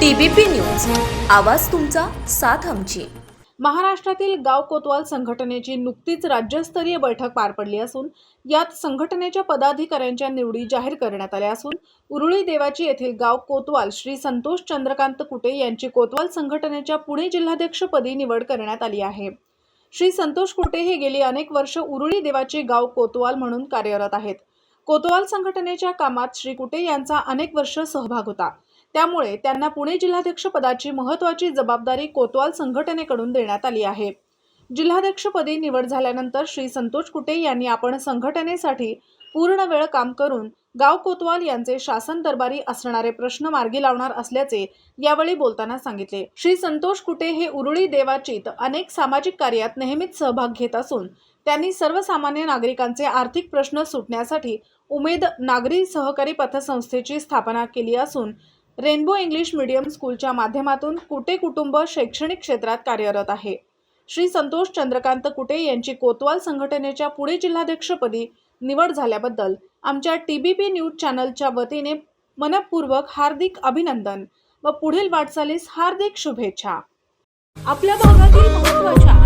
TBP news. आवाज तुमचा साथ आमची. महाराष्ट्रातील गाव कोतवाल संघटनेची नुकतीच राज्यस्तरीय बैठक पार पडली असून यात संघटनेच्या पदाधिकाऱ्यांच्या निवडी जाहीर करण्यात आल्या असून उरुळी देवाची येथील गाव कोतवाल श्री संतोष चंद्रकांत कुटे यांची कोतवाल संघटनेच्या पुणे जिल्हाध्यक्षपदी निवड करण्यात आली आहे. श्री संतोष कुटे हे गेली अनेक वर्ष उरुळी देवाचे गाव कोतवाल म्हणून कार्यरत आहेत. कोतवाल संघटनेच्या कामात श्री कुटे यांचा अनेक वर्ष सहभाग होता. त्यामुळे त्यांना पुणे जिल्हाध्यक्ष पदाची महत्वाची जबाबदारी कोतवाल संघटनेकडून देण्यात आली आहे. जिल्हाध्यक्षपदी निवड झाल्यानंतर श्री संतोष कुटे यांनी आपण संघटनेसाठी पूर्ण वेळ काम करून गाव कोतवाल यांचे शासन दरबारी असणारे प्रश्न मार्गी लावणार असल्याचे यावेळी बोलताना सांगितले. श्री संतोष कुटे हे उरुळी देवाचीत अनेक सामाजिक कार्यात नेहमीच सहभाग घेत असून त्यांनी सर्वसामान्य नागरिकांचे आर्थिक प्रश्न सुटण्यासाठी उमेद नागरी सहकारी पतसंस्थेची स्थापना केली असून रेनबो इंग्लिश मीडियम स्कूलच्या माध्यमातून कुटे कुटुंब शैक्षणिक क्षेत्रात कार्यरत आहे. श्री संतोष चंद्रकांत कुटे यांची कोतवाल संघटनेच्या पुणे जिल्हाध्यक्षपदी निवड झाल्याबद्दल आमच्या टी बी पी न्यूज चॅनलच्या वतीने मनपूर्वक हार्दिक अभिनंदन व पुढील वाटचालीस हार्दिक शुभेच्छा. आपल्या भागातील महत्त्वाच्या